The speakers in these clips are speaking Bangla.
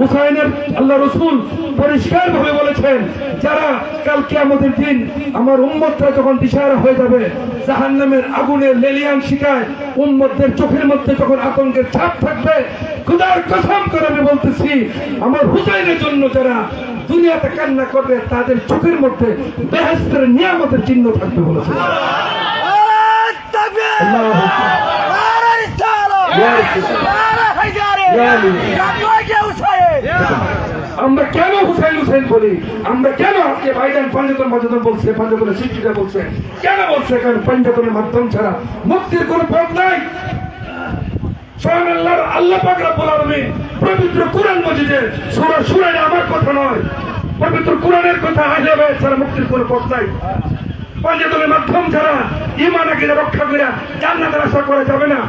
হুসাইনের আল্লাহ রসুল পরিষ্কার ভাবে বলেছেন যারা কালকে আমাদের দিন আমার উম্মতরা যখন দিশারা হয়ে যাবে জাহান নামের আগুনের লেলিয়ান শিকায় উম্মতদের চোখের মধ্যে যখন আতঙ্কের ছাপ থাকবে খুদার কসম করে আমি বলতেছি আমার হুসাইনের জন্য যারা দুনিয়াতে কান্না করবে তাদের চোখের মধ্যে বেহেস্তের নিয়ামতের চিহ্ন থাকবে বলেছে। আল্লাহু। আমরা কেন হুসাইন হুসাইন বলি? আমরা কেন আজকে ভাইজান পাঞ্জাতন পাঞ্জাতন বলছে, পাঞ্জাতনের সৃষ্টিটা বলছে? কেন বলছে কারণ পাঞ্জাতনের মাধ্যম ছাড়া? মুক্তির কোনো পথ নাই। স্বয়ং আল্লাহর, আল্লাহ পাক রব্বুল আলামিন পবিত্র কোরআন মজিদে সূরা সূরা আমার কথা নয়। পবিত্র কোরআনের কথা আহলে বাইত ছাড়া মুক্তির কোনো পথ নাই। পাঞ্জাতনের মাধ্যম ছাড়া ইমান আকিদা রক্ষা করে জান্নাতের আশা করা যাবে না।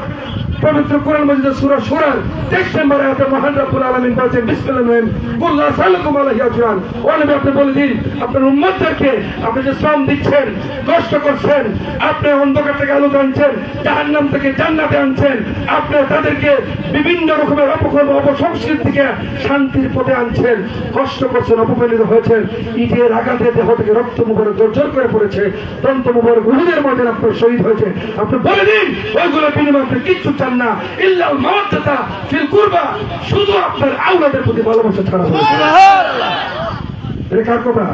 পবিত্র কোরআন মজিদের সূরা সূরার 23 নম্বর আয়াতে মহান রব্বুল আলামিন বলেছেন বিসমিল্লাহির রহমানির রহিম কুল লা সাল্লাল্লাহু আলাইহি আজরান ও নবী, আপনি বলে দিন, আপনার উম্মতদেরকে আপনি যে শ্রম দিচ্ছেন কষ্ট করছেন, আপনি অন্ধকার থেকে আলো আনছেন জাহান্নাম থেকে জান্নাতে আনছেন, আপনি তাদেরকে বিভিন্ন রকমের অপকর্ম, অপসংস্কৃতি থেকে শান্তির পথে আনছেন, কষ্ট করছেন অপমানিত হয়েছেন ইটের আঘাতে দেহ থেকে রক্ত মুখরে জর্জর করে পড়েছে, দন্ত মুখর গুরুদের মধ্যে আপনার শহীদ হয়েছে আপনি বলে দিন ওইগুলো বিনিময়ে আপনি কিচ্ছু চান না ইল্লাল মাওয়াদাতা ফিল কুরবা। শুধু আপনার আওলাদের প্রতি ভালোবাসা ছাড়া কার কথা?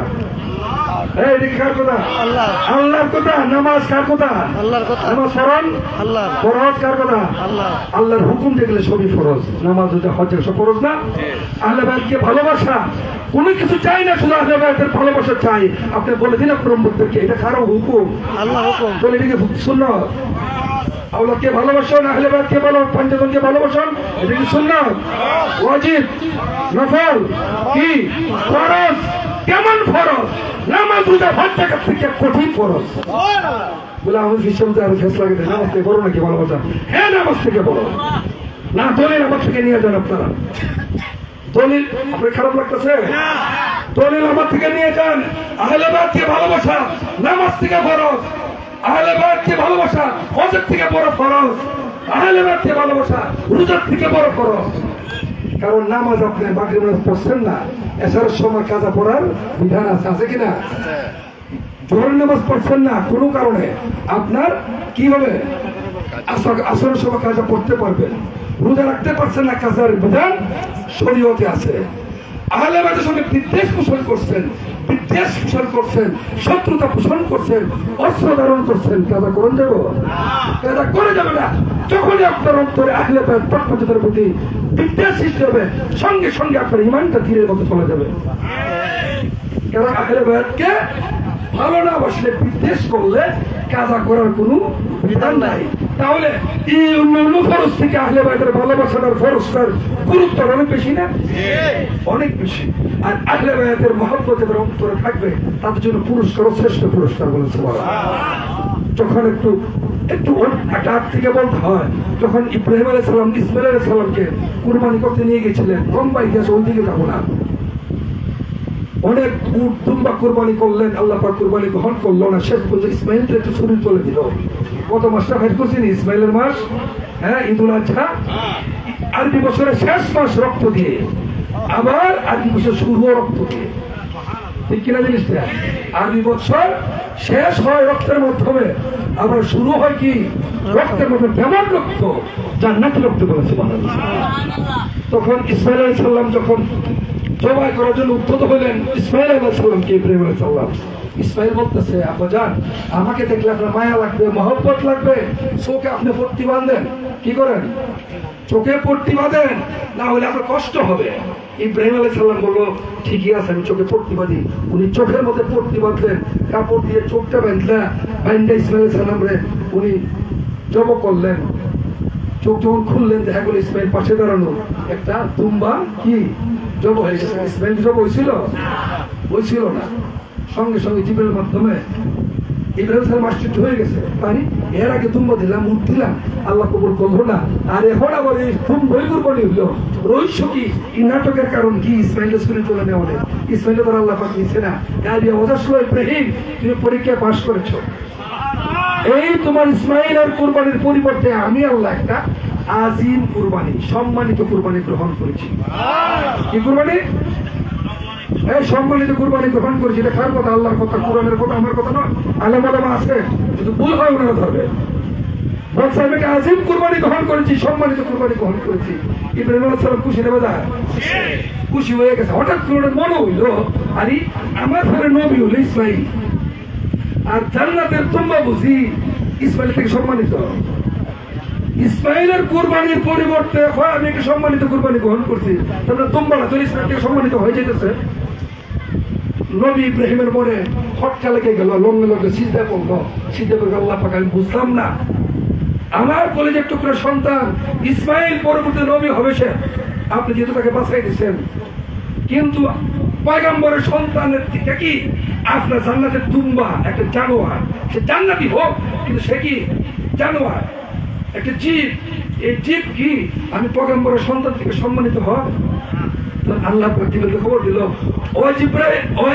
এই আল্লাহর। কথা? নামাজ কার কথা? আল্লাহর কথা। নামাজ ফরজ? আল্লাহর। ফরজ কার কথা? আল্লাহ। আল্লাহর হুকুম দেখলে সবই ফরজ। নামাজ যদি হজ সব ফরজ না? আল্লাহ ভাইকে ভালোবাসা। কোনো কিছু চাই না শুধু আল্লাহ ভাইদের ভালোবাসা চাই। আপনি বলে দিন আপনার এটা কারও হুকুম? আল্লাহ হুকুম। বলে এটাকে শূন্য আল্লাহকে ভালোবাসুন আহলে ভালো পঞ্চজনকে ভালোবাসুন এটা কি সুন্নাত? ওয়াজিব নফল কি? ফরজ। কেমন ফরজ? নামাজ রোজা ভাত টাকা থেকে কঠিন ফরজ। বলে আমি বিশ্বমতে আরও ফেস লাগে নামাজ থেকে বড় নাকি ভালোবাসা? হ্যাঁ নামাজ থেকে বড় না, দলিল আমার থেকে নিয়ে যান আপনারা। দলিল, আপনার খারাপ লাগতেছে? দলিল আমার থেকে নিয়ে যান। আহলেবাদকে ভালোবাসা? নামাজ থেকে ফরজ আহলেবাদকে ভালোবাসা? হজের থেকে বড় ফরজ। আহলেবাদকে ভালোবাসা? রোজার থেকে বড় ফরজ। কারণ নামাজ আপনি মাগরিব নামাজ পড়ছেন না। এছাড়া সময় কাজা পড়ার বিধান আছে আছে কিনা? জোহর নামাজ পড়ছেন না, কোনো কারণে। আপনার কি হবে আসর- সময় কাজা পড়তে পারবেন? রোজা রাখতে পারছেন না, কাজার বিধান শরীয়তে আছে। আহলে বাদের সঙ্গে বিদ্বেষ পোষণ করছেন, বিদ্বেষ পোষণ করছেন, শত্রুতা পোষণ করছেন, অস্ত্র ধারণ করছেন। কাজা করুন যাব? কাজা করে যাবে না। যখনই আপনার অন্তরে আহলে বাদ পক্ষপাতের প্রতি বিদ্বেষ সৃষ্টি হবে, সঙ্গে সঙ্গে আপনার ইমানটা ধীরে মতো চলে যাবে। কারণ আহলে বায়াতকে ভালো না বসলে বিদ্বেষ করলে কাজা করার কোনো বিধান নাই। তাহলে এই অন্য অন্য ফরজ থেকে আহলে বায়াতের ভালোবাসার ফরজটার গুরুত্ব অনেক বেশি না? অনেক বেশি। আর আহলে বায়াতের মহব্বত এবার অন্তরে থাকবে তাদের জন্য পুরস্কার শ্রেষ্ঠ পুরস্কার বলেছে বলা যখন একটু একটু থেকে বলতে হয়, যখন ইব্রাহিম আলাই সালাম, ইসমাইল আলাই সালামকে কুরবানি করতে নিয়ে গেছিলেন ওই দিকে যাব না। অনেক করলেন, আল্লাহ পাক গ্রহণ করল না। শেষ পর্যন্ত ইসমাইলটা একটু শরীর চলে দিল। কত মাসটা করছেন ইসমাইলের মাস হ্যাঁ ঈদুল আজহা। আরবি বছরের শেষ মাস রক্ত দিয়ে, আবার আরবি বছর শুরু রক্ত দিয়ে। ঠিক কিনা জিনিসটা? আরবি বছর শেষ হয় রক্তের মাধ্যমে। আবার শুরু হয় কি? রক্তের মধ্যে কেমন রক্ত, জান্নাতি রক্ত বলেছে তখন ইসমাইল আলাইহিস সাল্লাম যখন জবাই করার জন্য উদ্ধত হলেন ইসমাইল আলাইহিস সালামকে ইব্রাহিম আলাইহিস সালাম। ইসমাইল বলতেছে আব্বাজান আমাকে দেখলে আপনার মায়া লাগবে, মহব্বত লাগবে, চোখে আপনি পট্টি বাঁধেন। কি করেন? চোখে পট্টি বাঁধেন, না হলে আপনার কষ্ট হবে। ইব্রাহিম আলাইহিস সালাম বলল, ঠিকই আছে, আমি চোখে পট্টি বাঁধি। উনি চোখের মধ্যে পট্টি বাঁধলেন কাপড় দিয়ে চোখটা বেঁধলা বাইন্ডাই ইসমাইল সালামরে উনি জব করলেন। চোখ যখন খুললেন, দেখা গেল ইসমাইল পাশে দাঁড়ানো। একটা তুম্বা কি? জব হয়ে গেছে। জব হয়েছিল? হয়েছিল না। সঙ্গে সঙ্গে জীবের মাধ্যমে ইব্রাহিম হয়ে গেছে। এর আগে দিলাম, উঠ দিলাম। আল্লাহ কবুল না। আর হইল রহস্য কি? এই নাটকের কারণ কি? ইসমাইলের আল্লাহ পাক নিচ্ছে না। ইব্রাহিম, তুমি পরীক্ষায় পাশ করেছ। এই তোমার ইসমাইল আর কুরবানির পরিবর্তে আমি আল্লাহ একটা আজিম কুরবানি, সম্মানিত কুরবানি গ্রহণ করেছি। কি কুরবানি? এই সম্মানিত কুরবানি গ্রহণ করেছি এটা কার কথা, আল্লাহর কথা, কোরআনের কথা, আমার কথা নয় আলেম আলেমা আছে কিন্তু ভুল হয় ওনারা ধরবে। আজিম কুরবানি গ্রহণ করেছি, সম্মানিত কুরবানি গ্রহণ করেছি। ইব্রাহিম খুশি নেবে যায় খুশি হয়ে গেছে। হঠাৎ করে মনে হইল, আরে, আমার ঘরে নবী ইসমাইল। আর জান্নাতের তোমরা বুঝি ইসমাইল থেকে সম্মানিত। ইসমাইলের কুরবানির পরিবর্তে হয়, আমি সম্মানিত কুরবানি গ্রহণ করছি। তারপরে তোমরা তো ইসমাইল থেকে সম্মানিত হয়ে যেতেছে নবী ইব্রাহিমের মনে খটকা লেগে গেল লঙ্গে লঙ্গে সিদ্ধা করল সিদ্ধা করে আল্লাহ পাক, আমি বুঝলাম না। আমার কলেজের টুকরো সন্তান ইসমাইল পরবর্তী নবী হবে সে। আপনি যেহেতু তাকে বাঁচাই দিচ্ছেন কিন্তু পয়গম্বরের সন্তানের থেকে কি? আপনার জান্নাতের দুম্বা, একটা জানোয়ার। সে জান্নাতি হোক, কিন্তু সে কি? জানোয়ার। একটা জীব। এই জীব কি? আমি পয়গম্বরের সন্তান থেকে সম্মানিত তো আল্লাহ খবর দিল, ও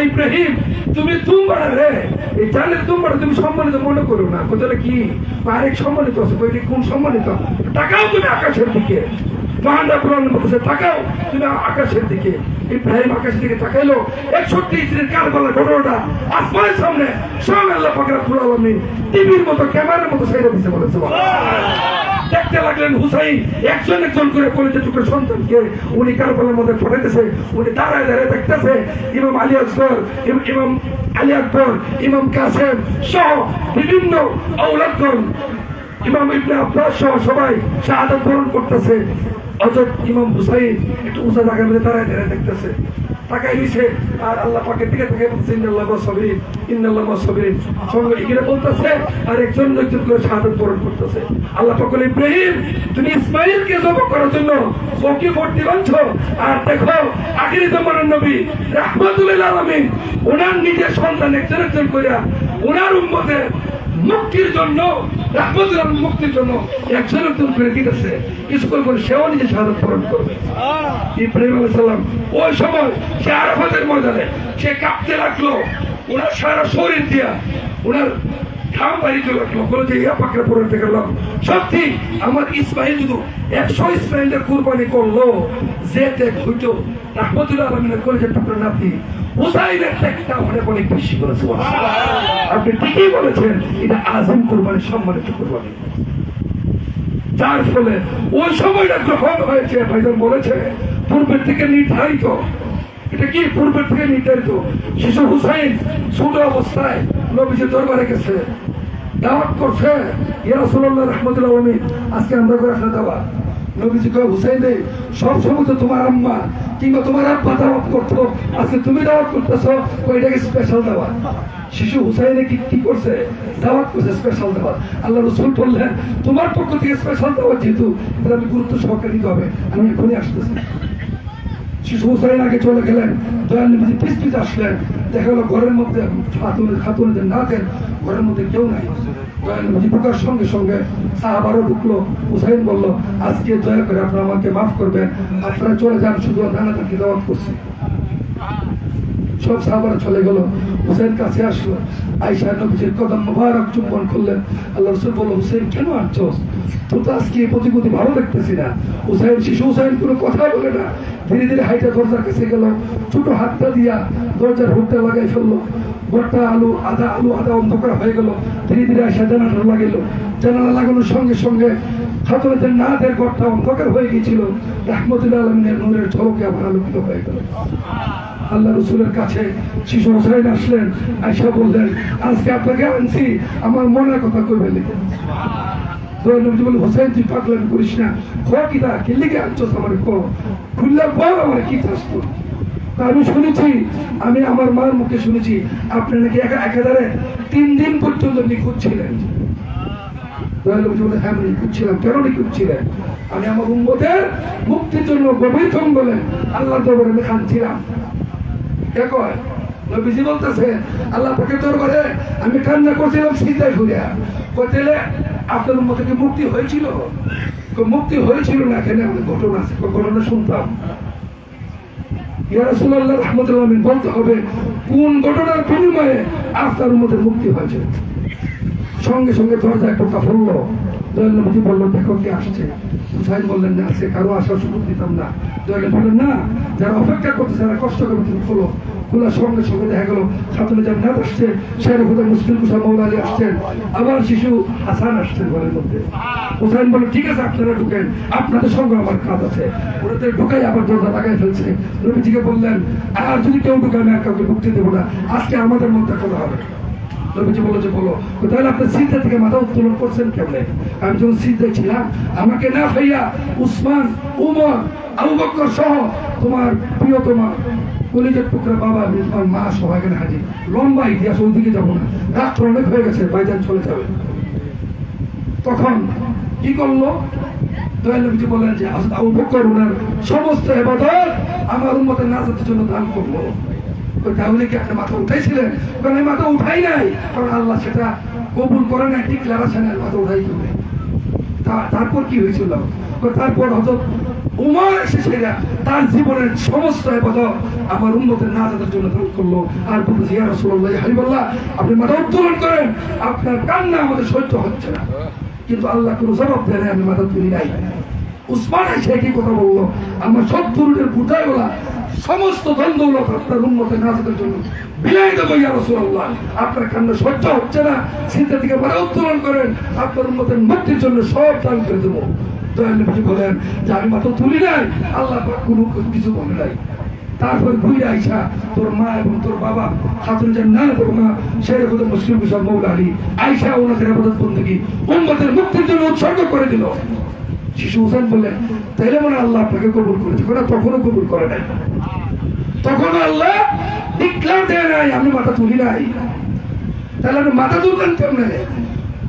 ইব্রাহিম, তুমি তুমবাড়া রে, এই তুমি সম্মানিত মনে করো না। কোথায় কি? আরেক সম্মানিত আছে, কই কোন সম্মানিত? তাকাও তুমি আকাশের দিকে। মহানরা পুরাণ বলতেছে, তাকাও তুমি আকাশের দিকে। ইব্রাহিম আকাশের দিকে তাকাইলো, একষট্টি স্ত্রীর কারবালা ঘটনাটা আসমানের সামনে সব আল্লাহ পাকরা পুরো আলমী টিভির মতো, ক্যামেরার মতো সাইডে দিতে বলেছে দেখতে লাগলেন হুসাইন। একজন একজন করে কলেজে টুকরো সন্তানকে উনি কারবালার মধ্যে ফটাইতেছে উনি দাঁড়ায় দাঁড়ায় দেখতেছে, ইমাম আলী আসগর ইমাম আলী আকবর, ইমাম কাসেম সহ বিভিন্ন ঔলাদগণ, ইমাম ইবনে আব্বাস সহ সবাই শাহাদাত বরণ করতেছে। অজত ইমাম হুসাইন একটু উঁচা জায়গার মধ্যে দাঁড়ায় দাঁড়ায় দেখতেছে। তাকাই নিছে আর আল্লাহ পাকের দিকে তাকাই বলছে ইন্নাল্লাহ সবিরিন ইন্নাল্লাহ সবিরিন সঙ্গে এখানে বলতেছে আর একজন একজন করে শাহাদাত বরণ করতেছে। আল্লাহ পাক বলে, ইব্রাহিম, তুমি ইসমাইলকে জবাব করার জন্য চৌকি ভর্তি বাঁধছো? আর দেখো আখিরি জমানের নবী রাহমাতুল্লাহ আলামিন ওনার নিজের সন্তান একজন একজন করে ওনার উম্মতের মুক্তির জন্য রাহমতুল্লাহ মুক্তির জন্য একজন একজন করে দিতেছে। স্কুল করে সেও নিজে সাধন পূরণ করবে। ইব্রাহিম আলাইহিস সালাম ওই সময় সে আরাফাতের ময়দানে সে কাঁপতে লাগল। ওনার সারা শরীর দিয়া ওনার যে ইয়া গেলাম সত্যি, আমার ইসমাইল একশো ইসমাইলের করল যে হইতো আলমিনের কলেজের নাতি হুসাইনের অনেক অনেক বেশি করেছে আপনি ঠিকই বলেছেন, এটা আজম কোরবানি, সম্মানিত কোরবানি। যার ফলে ওই সময়টা গ্রহণ হয়েছে বলেছে, পূর্বের থেকে নির্ধারিত। এটা কি পূর্বের থেকে নির্ধারিত? শিশু হুসাইন ছোট অবস্থায় নবীজি দরবারে গেছে। দাওয়াত করছে। ইয়ারসুল্লাহ রহমতুল্লাহ আলমী আজকে আমরা করে আসলে দাওয়াত। নবীজি কয় সব সময় তো তোমার আম্মা কিংবা তোমার আব্বা দাওয়াত করতো। আজকে তুমি দাওয়াত করতেছ এটাকে স্পেশাল দাওয়াত। শিশু হুসাইনে কি কি করছে? দাওয়াত করছে স্পেশাল দাওয়াত। আল্লাহ রসুল বললেন, তোমার পক্ষ থেকে স্পেশাল দাওয়াত যেহেতু এটা আমি গুরুত্ব সহকারে দিতে হবে। আমি এখনই আসতেছি। শিশু হুসাইন আগে চলে গেলেন। দয়াল নবীজি পিস পিস আসলেন। দেখা গেলো ঘরের মধ্যে খাতুনের খাতুনদের নাচেন ঘরের মধ্যে কেউ নাই। ঢুকার সঙ্গে সঙ্গে সাহাবারও ঢুকলো, হুসাইন বলল, আজকে দয়া করে আপনারা আমাকে মাফ করবেন। আপনারা চলে যান, শুধু নানা তাকে দাওয়াত করছি। সব সাহাবারা চলে গেল হুসেন কাছে আসলো। আইসা নবীজির কদম মুবারক চুম্বন করলেন। আল্লাহ রসুল বলল হুসেন কেন আনছোস তো তো আজকে এই ভালো দেখতেছি না। হুসাইন, শিশু হুসাইন, কোনো কথা বলে না। ধীরে ধীরে হাইটা দরজার কাছে গেল, ছোট হাতটা দিয়া দরজার হুকটা লাগাই ফেলল। গোটা আলু আধা আলু আধা অন্ধকার হয়ে গেল। ধীরে ধীরে আসা জানালা লাগিল। জানালা লাগানোর সঙ্গে সঙ্গে খাতুনদের না দেয় ঘরটা অন্ধকার হয়ে গিয়েছিল। রাহমতুল্লাহ আলমিনের নূরের ঝলকে আবার আলোকিত হয়ে গেল। আল্লাহ রসুলের কাছে শিশু হোসাইন আসলেন আয়সা বললেন, আজকে আপনাকে আনছি, আমার মনের কথা কইবে লিখে বলে হোসাইন, তুই পাগলামি করিস না। খ কি দা? কি লিখে আনছো আমার ক খুললে বল আমার কি তা আমি শুনেছি, আমি আমার মার মুখে শুনেছি, আপনি নাকি একা একাধারে তিন দিন পর্যন্ত নিখুঁত ছিলেন হ্যাঁ আমি আমার মুক্তির জন্য আল্লাহ আমি কে কয়? আমি কান্না করছিলাম সিদ্ধায় ঘুরিয়া। কইতেলে আপনার মতো কি মুক্তি হয়েছিল? মুক্তি হয়েছিল না, এখানে ঘটনা ঘটনা শুনতাম। ইয়ারসুল্লাহ রহমতুল্লাহ বলতে হবে, কোন ঘটনার বিনিময়ে আপনার মধ্যে মুক্তি হয়েছে? সঙ্গে সঙ্গে দরজা একটা ফুললো দয়ালবাবুজি বলল দেখো কে আসছে। হুসাইন বললেন, না আছে কারও আসার সুযোগ দিতাম না। দয়াল বললেন, না, যারা অপেক্ষা করছে যারা কষ্ট করবে তুমি খোলার সঙ্গে সঙ্গে দেখা গেল ছাত্র জান্নাত আসছে, শের হুদা মুসলিম কুসা মৌলা আলী আসছেন, আবার শিশু হাসান আসছেন ঘরের মধ্যে। হুসাইন বলে, ঠিক আছে, আপনারা ঢুকেন, আপনাদের সঙ্গে আমার কাজ আছে। ওদের ঢুকাই আবার দরজা লাগাই ফেলছে। রবিজিকে বললেন, আর যদি কেউ ঢুকে, আমি আর কাউকে ঢুকতে দেবো না। আজকে আমাদের মধ্যে কথা হবে। নবীজি বলল যে, বলো, তাহলে আপনি সিদ্ধা থেকে মাথা উত্তোলন করছেন কেমনে? আমি যখন সিদ্ধা ছিলাম, আমাকে না ভাইয়া উসমান, উমর, আবু বক্কর সহ তোমার প্রিয়তমা কলিজের টুকরা বাবা আমি মা সবাই এখানে হাজির। লম্বা ইতিহাস, ওইদিকে যাব না। রাত্র অনেক হয়ে গেছে, বাইজান চলে যাবে। তখন কি করল? যে আবু বকর সমস্ত এবাদত আমার নাজাতের জন্য দান করল। ওই তাহলে কি আপনি মাথা উঠাইছিলেন? কারণ মাথা উঠাই নাই। কারণ আল্লাহ সেটা কবুল করে নাই ডিক্লারেশনের মাথা উঠাই তারপর কি হয়েছিল? তারপর হজরত উমর এসে সেরা তার জীবনের সমস্ত এবাদত আমার উন্নতের না নাজাতের জন্য দান করল। আর বলতেছি ইয়া রাসূলুল্লাহ হাবিবাল্লাহ, আপনি মাথা উত্তোলন করেন, আপনার কান্না আমাদের সহ্য হচ্ছে না। কিন্তু আল্লাহ কোনো জবাব দেয় আমি মাথা তুলি নাই। উসমান এসে একই কথা বলল, আমার সব তরুণের বুটাইওয়ালা সমস্ত দ্বন্দ্বগুলো আপনার উন্নতের নাজাতের জন্য বিলাই দেবো, ইয়া রাসূলুল্লাহ। আপনার কান্না সহ্য হচ্ছে না চিন্তা থেকে মাথা উত্তোলন করেন, আপনার উন্নতের মুক্তির জন্য সব দান করে দেবো। দয়াল নবীজি বলেন? যে আমি তুলি নাই, আল্লাহ কোনো কিছু বলে নাই। তারপর ঘুরে আইসা তোর মা এবং তোর বাবা মুসলিম আলী আইসা ওনাদের আবাদত মুক্তির জন্য উৎসর্গ করে দিল। শিশু হোসেন বললেন, তাইলে মনে আল্লাহ আপনাকে কবুল করেছে। ওরা তখনও কবুল করে নাই। তখন আল্লাহ ডিক্লার দেয় নাই, আমি মাথা তুলি নাই। তাহলে মাথা তুলবেন কেমনে?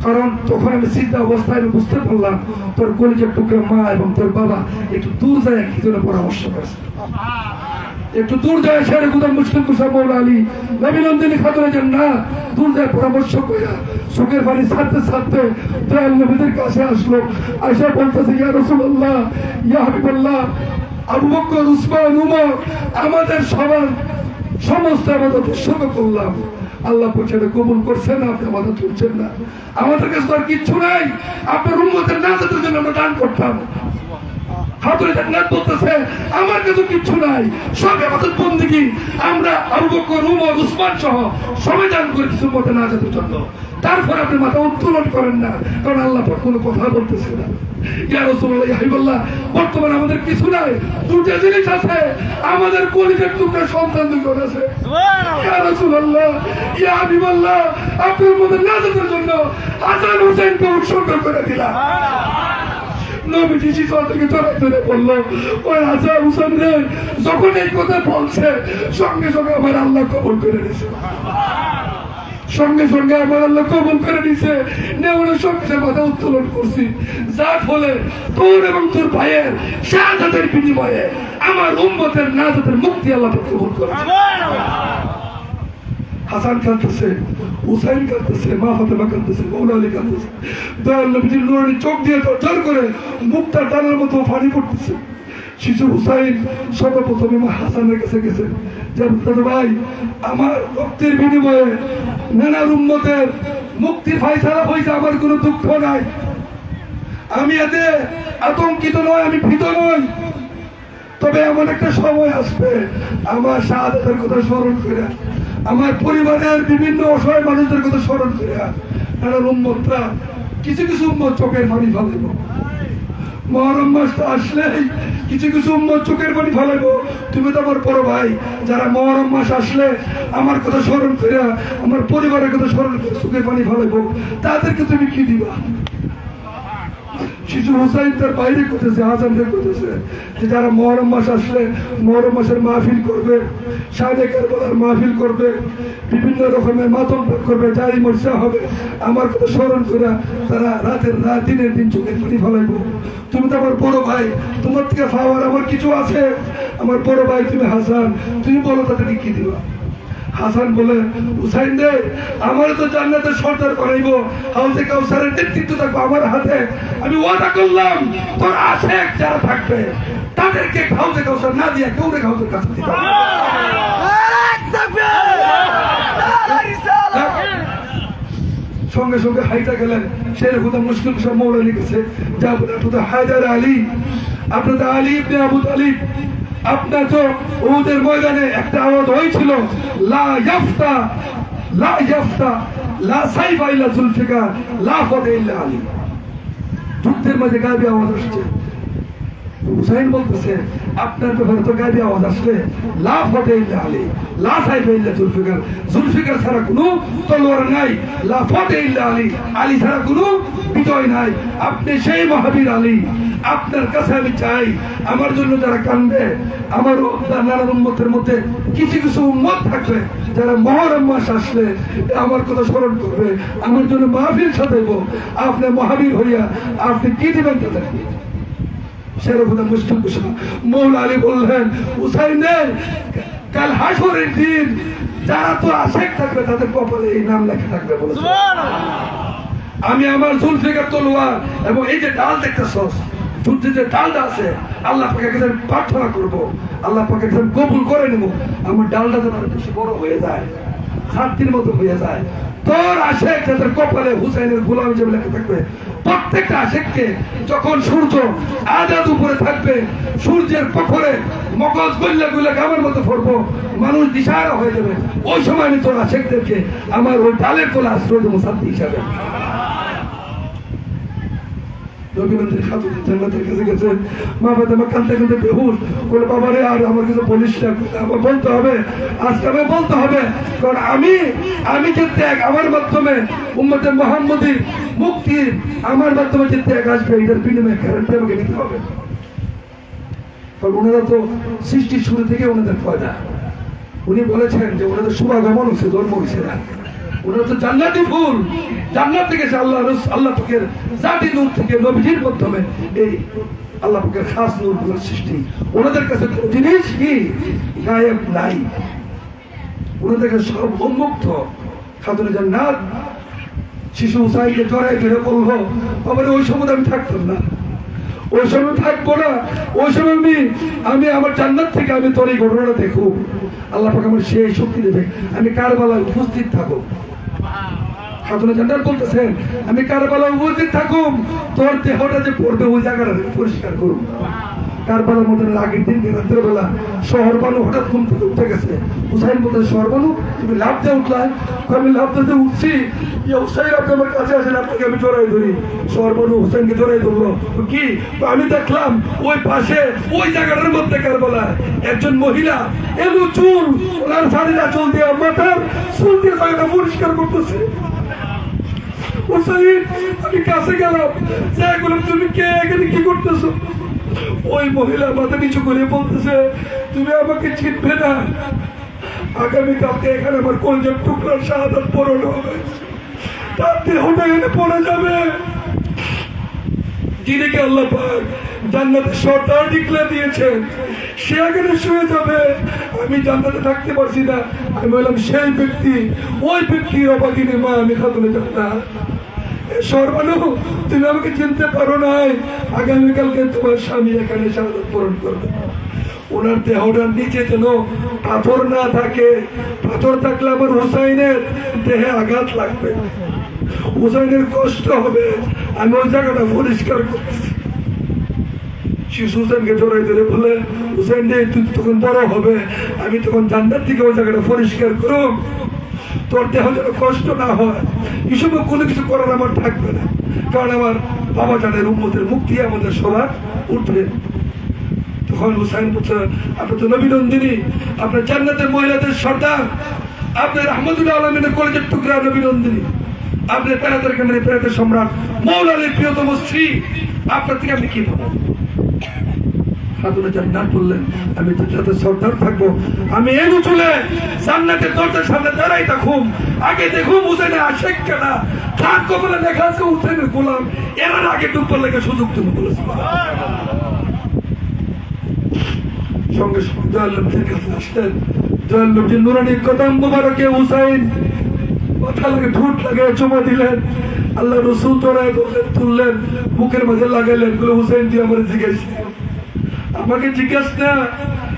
কারণ তখন আমি সিদ্ধা অবস্থায় আমি বুঝতে পারলাম, তোর কলিজের টুকরা মা এবং তোর বাবা একটু দূর যায় কি জন্য পরামর্শ করেছে। একটু দূর যায় সেরে গুদাম মুসলিম কুসা মৌলা আলী। নবীনন্দিনী খাতুনে যান না দূর যায় পরামর্শ কইরা সুখের বাড়ি ছাড়তে ছাড়তে দয়াল নবীদের কাছে আসলো। আসা বলতেছে, ইয়া রসুল্লাহ ইয়া হাবিবাল্লাহ, আবু বকর, উসমান, উমর, আমাদের সবার সমস্ত আমাদের উৎসর্গ করলাম। আল্লাহ বলছে কবুল করছেন না, আপনি আমাদের তুলছেন না। আমাদের কাছে আর কিচ্ছু নাই। আপনার উন্মতের নাচের জন্য আমরা দান করতাম। না তারপর আপনি মাথা উত্তোলন করেন না, কারণ আল্লাহ কোনো কথা বলতেছে না। রাসূলুল্লাহ বর্তমানে আমাদের কিছু নাই। দুটো জিনিস আছে আমাদের কলিজার টুকরা সন্তান দুজন আছে। রাসূলুল্লাহ হাবিবাল্লাহ আপনার মধ্যে নাজাতের জন্য হাসান হোসেনকে উৎসর্গ করে দিলাম। নবীজি শিশু থেকে চড়াই ধরে বলল ওই হাসান হুসেন রে যখন এই কথা বলছে সঙ্গে সঙ্গে আমার আল্লাহ কবুল করে দিছে সঙ্গে সঙ্গে আমার আল্লাহ কবুল করে দিছে নেওয়ানোর সঙ্গে উত্তোলন করছি। যার ফলে তোর এবং তোর ভাইয়ের শাহাদাতের বিনিময়ে আমার উম্মতের নাজাতের মুক্তি আল্লাহ কবুল করেছে হাসান কাঁদতেছে, হুসাইন কাঁদতেছে, মা ফাতেমা কাঁদতেছে, মৌলা আলী কাঁদতেছে। দয়াল নবীজির নুরানি চোখ দিয়ে জল করে মুখটা টানার মতো পানি পড়তেছে। শিশু হুসাইন সর্বপ্রথমে মা হাসানের কাছে গেছে। যে ভাই, আমার রক্তের বিনিময়ে নানা উম্মতের মুক্তির ফাইসালা হয়েছে, আমার কোনো দুঃখ নাই। আমি এতে আতঙ্কিত নয় আমি ভীত নই। তবে এমন একটা সময় আসবে, আমার শাহাদাতের কথা স্মরণ করে আমার পরিবারের বিভিন্ন অসহায় মানুষদের কথা স্মরণ করে নানা উম্মতরা কিছু কিছু চোখের পানি ফেলাইব। মহরম মাসটা আসলেই কিছু কিছু উম্মত চোখের পানি ফেলাইব। তুমি তো আমার বড় ভাই। যারা মহরম মাস আসলে আমার কথা স্মরণ করে আমার পরিবারের কথা স্মরণ চোখের পানি ফেলাইব। তাদেরকে তুমি কি দিবা? শিশু হুসাইন তার বাইরে করতেছে হাসানদের করতেছে। যে যারা মহরম মাস আসলে মহরম মাসের মাহফিল করবে শাহে কারবালার মাহফিল করবে, বিভিন্ন রকমের মাতম করবে জারি মর্যা হবে, আমার কথা স্মরণ করে তারা রাতের রাত, দিনের দিন চোখের পানি ফেলাইব। তুমি তো আমার বড় ভাই, তোমার থেকে পাওয়ার আমার কিছু আছে। আমার বড় ভাই তুমি হাসান, তুমি বলো তাদেরকে কি দিবা? হাসান বলে হুসাইন দে আমার তো জান্নাতের সর্দার করাইব হাউসে কাউসারের নেতৃত্ব থাকব আমার হাতে। আমি ওয়াদা করলাম তোর আছে যারা থাকবে তাদেরকে হাউসে কাউসার না দিয়ে কেউ রে হাউসের কাছে। সঙ্গে সঙ্গে হাইটা গেলেন। শের হুদা মুশকিল সব মৌলা লিখেছে যা বলে আপনাদের হায়দার আলী। আপনাদের আলী ইবনে আবু তালিব। আপনার তো ওদের ময়দানে একটা আওয়াজ হয়েছিল, লা ইয়াফতা লা ইয়াফতা, লা সাইফা ইল্লা জুলফিকার, লা ইল্লা আলী। যুদ্ধের মাঝে গাবি আওয়াজ আসছে। হুসাইন বলতেছে, আপনার ব্যাপারে তো আওয়াজ আসলে ইল্লা আলী, লা ইল্লা জুলফিকার। জুলফিকার ছাড়া কোনো তলোয়ার নাই, লা ফতে ইল্লা আলী আলী ছাড়া কোনো বিজয় নাই। আপনি সেই মহাবীর আলী। আপনার কাছে আমি চাই। আমার জন্য যারা কান্দে আমারও নানান উন্মতের মধ্যে কিছু কিছু উন্মত থাকলে যারা মহরম মাস আসলে আমার কথা স্মরণ করবে। আমার জন্য মাহফিল সাজাইব। আপনি মহাবীর হইয়া আপনি কি দিবেন তাদেরকে সেরকম মুসলিম ঘোষণা। মৌলা আলী বললেন উসাইন কাল হাসরের দিন যারা তো আশেক থাকবে তাদের কপালে এই নাম লেখা থাকবে বলেছে। আমি আমার জুলফিকার তলোয়ার এবং এই যে ডাল দেখতেছ যুদ্ধে যে ডালটা আছে, আল্লাহ পাকে কাছে প্রার্থনা করব। আল্লাহ পাকে কাছে কবুল করে নেব। আমার ডালটা যেন বেশি বড় হয়ে যায় সাতটির মতো হয়ে যায়। তোর আশেক যাদের কপালে হুসাইনের গোলাম হিসেবে লেখা থাকবে, প্রত্যেকটা আশেককে যখন সূর্য আজাদ উপরে থাকবে, সূর্যের পখরে মগজ গল্লা গুলা গামের মতো পড়ব মানুষ দিশারা হয়ে যাবে। ওই সময় আমি তোর আশেকদেরকে আমার ওই ডালের তোলা আশ্রয় দেবো শান্তি হিসাবে। রবীন্দ্র খাতুন জান্নাতের কাছে গেছে, মা বেহুশ, বলে আর আমার কিছু বলিস আমার বলতে হবে, আজকে আমি বলতে হবে। কারণ আমি আমি যে ত্যাগ আমার মাধ্যমে, উম্মতে মুক্তি আমার মাধ্যমে যে ত্যাগ আসবে, এটার বিনিময়ে গ্যারান্টি আমাকে নিতে হবে। কারণ ওনারা তো সৃষ্টির শুরু থেকে ওনাদের পয়দা উনি বলেছেন যে, ওনাদের শুভাগমন হচ্ছে জন্ম হয়েছে না। তো থেকে ওনাদের কাছে ওনাদের কাছে সব উন্মুক্ত। খাতুনে জান্নাত, শিশু হুসাইনকে জড়াই ধরে আবার ওই সময় আমি থাকতাম না। ওই সময় থাকব না। ওই সময় আমি আমি আমার জান্নাত থেকে আমি তোর এই ঘটনাটা দেখো আল্লাহ পাক আমার সেই শক্তি দেবে। আমি কার কারবালায় উপস্থিত থাকো খাতুনে জান্নাত বলতেছেন আমি কারবালা উপস্থিত থাকুম, তোর দেহটা যে পড়বে ওই জায়গাটা পরিষ্কার করুন। কারবালার মধ্যে আগের দিন হঠাৎ ঘুম থেকে উঠে গেছে। হুসাইন বলতে তুমি লাভ দিয়ে উঠলাই আমি লাভ উঠছি ইয়ে হুসাইন আপনি আমার কাছে আসেন, আপনাকে আমি জড়াই ধরি। শহর বানু হুসাইনকে জড়াই ধরলো। কি? আমি দেখলাম ওই পাশে, ওই জায়গাটার মধ্যে কারবালা একজন মহিলা এলু চুল, ওনার শাড়িটা চুল দিয়ে মাথার চুল দিয়ে জায়গাটা পরিষ্কার করতেছে। হুসাইন আমি কাছে গেলাম, যে তুমি কে? এখানে কি করতেছো? ওই মহিলা মাথা নিচু করে বলতেছে, তুমি আমাকে চিনবে না। আগামীকালকে এখানে আমার কলজের টুকরার শাহাদাত পূরণ হবে। তার দেহটা এখানে পড়ে যাবে। যিনিকে আল্লাহ পাক জান্নাতে সর্দার ডিক্লেয়ার দিয়েছেন, সে এখানে শুয়ে যাবে। আমি জান্নাতে থাকতে পারছি না। আমি বললাম, সেই ব্যক্তি, ওই ব্যক্তির অবাকিনী মা আমি খাতুনে না সর্বানু তুমি আমাকে চিনতে পারো নাই। আগামীকালকে তোমার স্বামী এখানে শাহাদত পূরণ করবে। ওনার দেহটার নিচে যেন পাথর না থাকে। পাথর থাকলে আমার হুসাইনের দেহে আঘাত লাগবে। হুসাইনের কষ্ট হবে। আমি ওই জায়গাটা পরিষ্কার করতেছি। শিশু হুসেনকে জড়াই ধরে বলে হুসেন রে, তুই তখন বড় হবে। আমি তখন জান্নার থেকে ওই জায়গাটা পরিষ্কার করুম তোর দেহ যেন কষ্ট না হয়। এসব কোনো কিছু করার আমার থাকবে না। কারণ আমার বাবা জানের উম্মতের মুক্তি আমাদের সবার উঠবে। তখন হুসাইন বলছে, আপনি তো নবী নন্দিনী, আপনার জান্নাতের মহিলাদের সর্দার। আপনার আহমদুল্লাহ আলমিনের কলেজের টুকরা নবী নন্দিনী। আপনি পেরাতের কেন্দ্রে পেরাতের সম্রাট মৌলালের প্রিয়তম স্ত্রী। আপনার থেকে আপনি কি খাতুনে জান্নাত বললেন আমি সর্দার থাকব। আমি এনু চলে জান্নাতের দরজার সামনে দাঁড়াই থাকুম। আগে দেখুম কেনা। তার লেখা আছে গোলাম। আগে সুযোগ তুমি বলেছ সঙ্গে কাছে আসলেন। নুরানির কদম মুবারকে হুসাইন। মাথা লাগে, ঠোঁট লাগে দিলেন। আল্লাহ রসুল ধরলেন তুললেন বুকের মাঝে লাগাইলেন হুসাইন দিয়ে আমার জিজ্ঞেস। আমাকে জিজ্ঞেস না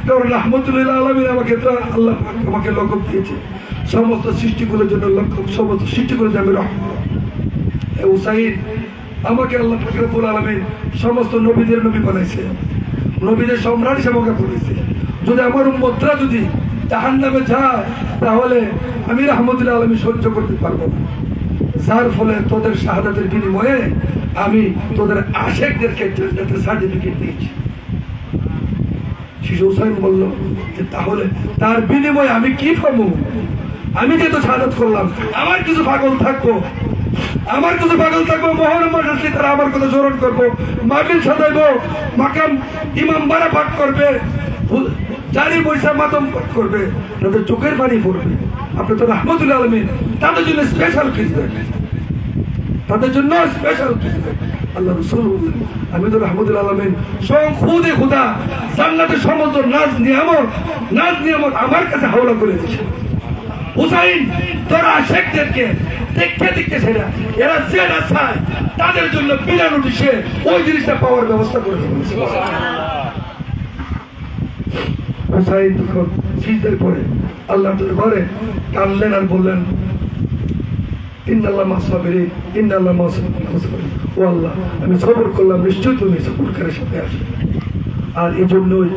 কারণ রহমতুল্লাহ আলমিন আমাকে তো আল্লাহ আমাকে লকব দিয়েছে। সমস্ত সৃষ্টিগুলোর জন্য লক্ষ্য সমস্ত সৃষ্টিগুলোর জন্য আমি আমাকে আল্লাহ ফকরবুল আলমিন সমস্ত নবীদের নবী বানাইছে। নবীদের সম্রাট হিসেবে আমাকে বলেছে যদি আমার উম্মতরা যদি জাহান নামে যায়, তাহলে আমি রহমতুল্লাহ আলমী সহ্য করতে পারব না। যার ফলে তোদের শাহাদাতের বিনিময়ে আমি তোদের আশেকদেরকে সার্টিফিকেট দিয়েছি। শিশু হুসাইন বলল, যে তাহলে তার বিনিময়ে আমি কি পাবো? আমি যেহেতু শাহাদাত করলাম, আমার কিছু পাগল থাকব? আমার কিছু পাগল থাকব? মহরম আসলে তারা আমার কথা স্মরণ করব। মাহফিল সাজাইবো। মাকাম ইমাম বারা পাঠ করবে। জারি বৈশা মাতম পাঠ করবে। তাদের চোখের পানি পড়বে। আপনি তো রহমতুল্লাহ আলমিন, তাদের জন্য স্পেশাল কিছু তাদের জন্য স্পেশাল আল্লাহ রসুল বললেন, আমি তো রহমদুল আলমিন খুদে জান্নাতের নিয়ামত নিয়ামত আমার কাছে হাওলা করে হুসাইন তোরা শেখদেরকে দেখতে দেখতে সেটা এরা যেটা চায় তাদের জন্য বিনা নোটিশে ওই জিনিসটা পাওয়ার ব্যবস্থা করে হুসাইন তখন সিজদের পরে আল্লাহ ঘরে কানলেন আর বললেন ইন্নাল্লাহ মাসাবিরি ইন্নাল্লাহ মাসাবিরি আল্লাহ আমি সবর করলাম নিশ্চয়ই তুমি সবরকারের সাথে আসবে। আর এই জন্যই